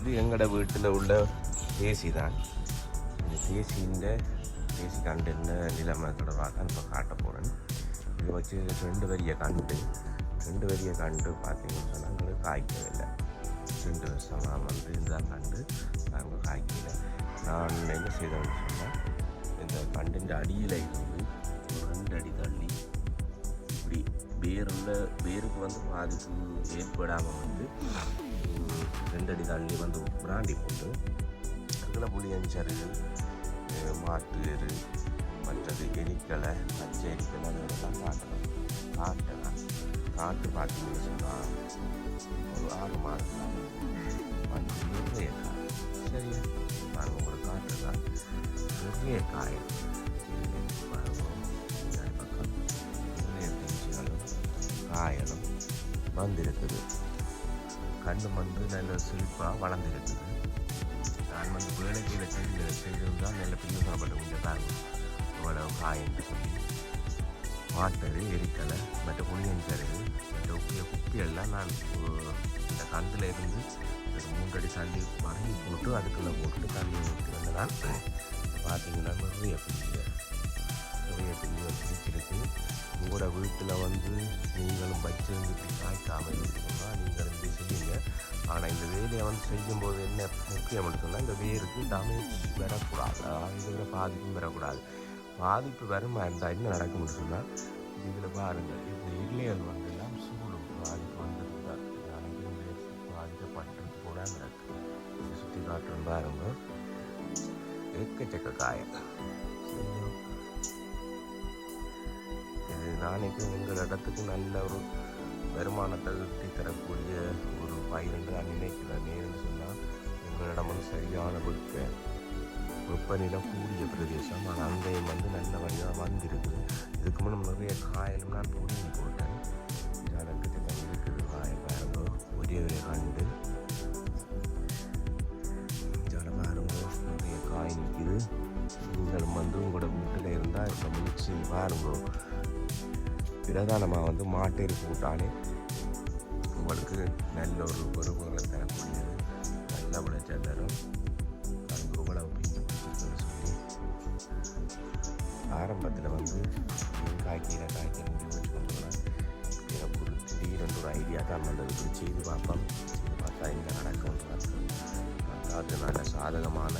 இது எங்களோட வீட்டில் உள்ள தேசி தான் இந்த தேசியின் தேசி கண்டிருந்த நிலைமை தொடர்பாக தான் இப்போ காட்ட போகிறேன் இது வச்சு ரெண்டு வரிய கண்டு ரெண்டு வரிய கண்டு பார்த்தீங்கன்னு சொன்னால் எங்களுக்கு காய்க்கவில்லை. ரெண்டு வருஷமாக வந்து இதுதான் கண்டு நாங்கள் காய்க்கல நான் என்ன செய்தேன்னு சொன்னால் இந்த கண்டின் அடியில் இருந்து ரெண்டு அடி தள்ளி இப்படி வேருள்ள வேருக்கு வந்து பாதிப்பு ஏற்படாமல் வந்து உம், ரெண்டு அடி தள்ளி வந்து பிராண்டி போட்டு அதில் புளியஞ்சருகு மாட்டு எரு மற்றது எரிக்கலை பச்சை எரிக்கலை அதெல்லாம் காட்டணும். காட்டலாம். காட்டு பார்த்தீங்கன்னு சொன்னால் ஒரு ஆறு மாதம் வந்து நிறைய காய் சரி பாருங்க உங்களுக்கு காட்டுறதான் நிறைய பிஞ்சுகளும் காயலும் வந்திருக்குது. கண்ணு வந்து நல்ல செழிப்பாக வளர்ந்துருக்குது நான் வந்து வேலைக்கு செய்து செய்திருந்தால் நல்ல பிள்ளை சாப்பாடு கொஞ்சம் பாருங்க இவ்வளவு காயன்னு சொல்லி மாட்டரு எரிக்கலை மற்ற புளியஞ்சரு மற்ற உப்பிய குப்பியெல்லாம் நான் இந்த கந்தில் இருந்து ஒரு மூன்றடி தள்ளி மடங்கி போட்டு அதுக்குள்ளே போட்டு தண்ணி ஊற்றி வந்ததான் பார்த்தீங்கன்னா நிறைய பிள்ளை நிறைய பிள்ளை வச்சிருக்கு உங்களோட வீட்டில் வந்து வச்சிருந்து இப்படி காய்க்காமல் இருந்தீங்கன்னா நீங்கள் இப்படி செய்யுங்க ஆனால் இந்த வேலையை வந்து செய்யும்போது என்ன முக்கியம்னு சொன்னால் இந்த வேருக்கு டேமேஜ் வரக்கூடாது அதாவது இதில் பாதிப்பும் வரக்கூடாது பாதிப்பு வருமா. இருந்தால் என்ன நடக்கும்னு சொன்னால் இதில் பாருங்கள் இந்த இல்லையல் வந்து எல்லாம் சூடும் பாதிப்பு வந்துருந்தால் அனைத்தும் பாதிக்கப்பட்டது கூட நடக்கும் சுற்றி காட்டுறோம் பாருங்க எக்கச்சக்க காயம் நாளைக்கும் எங்கள் இடத்துக்கு நல்ல ஒரு வருமானத்தை ஈட்டி தரக்கூடிய ஒரு பயிர் என்று நான் நினைக்கிறேன். ஏன்னு சொன்னால் எங்களிடம் வந்து சரியான வெப்ப வெப்பநிலை கூடிய பிரதேசம் அந்த அங்கேயும் வந்து நல்ல வழியாக வந்திருக்கு இதுக்கு முன்னும் நிறைய காயலும் நான் புரிஞ்சு போட்டேன். எனக்கு இருக்குது காய பாருங்க ஒரே ஒரே கண்டு. ஜல பாருங்க நிறைய காய் நிற்கிது. நீங்களும் வந்து உங்களோட வீட்டில் இருந்தால் இப்போ முயற்சி பாருங்க. பிரதானமாக வந்து மாட்டேரி போட்டாலே உங்களுக்கு நல்ல ஒரு பொறுப்புகளை தரக்கூடியது. நல்ல விளைச்சல் தரும். பாருங்க இவ்வளவு சொல்லி ஆரம்பத்தில் வந்து காய்க்கீரை காய்க்கிற காய்க்கிற எனக்கு ஒரு திடீரென்று ஒரு ஐடியா தான் வந்தது இப்படி செய்து பார்ப்போம். செய்து பார்த்தா இங்கே நடக்கும். அது நல்ல சாதகமான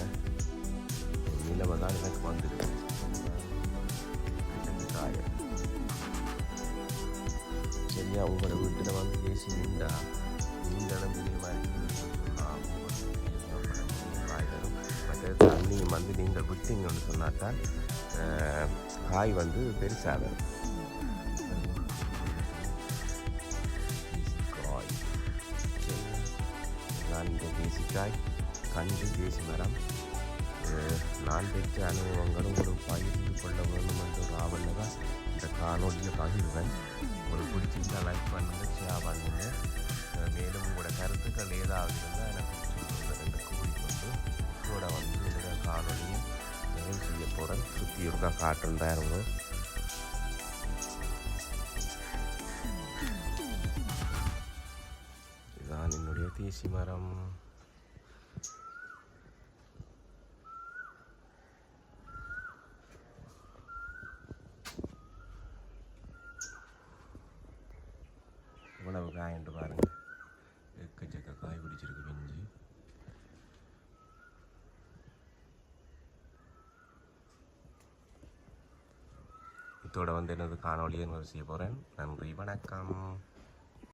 நிலவை தான் எனக்கு வந்துருக்கு. சரியா உங்களோட வீட்டில் வந்து ஏசி நின்றா நீங்களும் பெரிய மாதிரி சொன்னால் காய் தண்ணியும் வந்து நீங்கள் விட்டீங்கன்னு சொன்னாதான் அஹ், காய் வந்து பெருசாக வரும். காய் நான் இந்த தேசிக்காய் கண்டு தேசி மரம் அஹ், நான் அனுபவங்களும் ஒரு பகிர்ந்து கொள்ள வேண்டும் என்ற ஒரு ஆவலில் தான் இந்த காணொலியை பகிர்வேன். ஒரு பிடிச்சிருந்தா லைக் பண்ணுங்க ஷேர் பண்ணுங்க. மேலும் உங்களோட கருத்துக்கள் ஏதாவது இருந்தால் எனக்கு ரெண்டு கூறிக்கொண்டு கூட வந்து என்னோட காணொலியை நிறைவு செய்ய போகிறேன் சுற்றி இருக்கா காட்டன் தான் இருங்க இதுதான் என்னுடைய தேசி மரம். இவ்வளவு காயண்டு பாருங்கள் எக்கச்சக்க காய் பிடிச்சிருக்கு பிஞ்சு இதோட வந்து எனது காணொலியை நிறைவு செய்ய போகிறேன் நன்றி வணக்கம்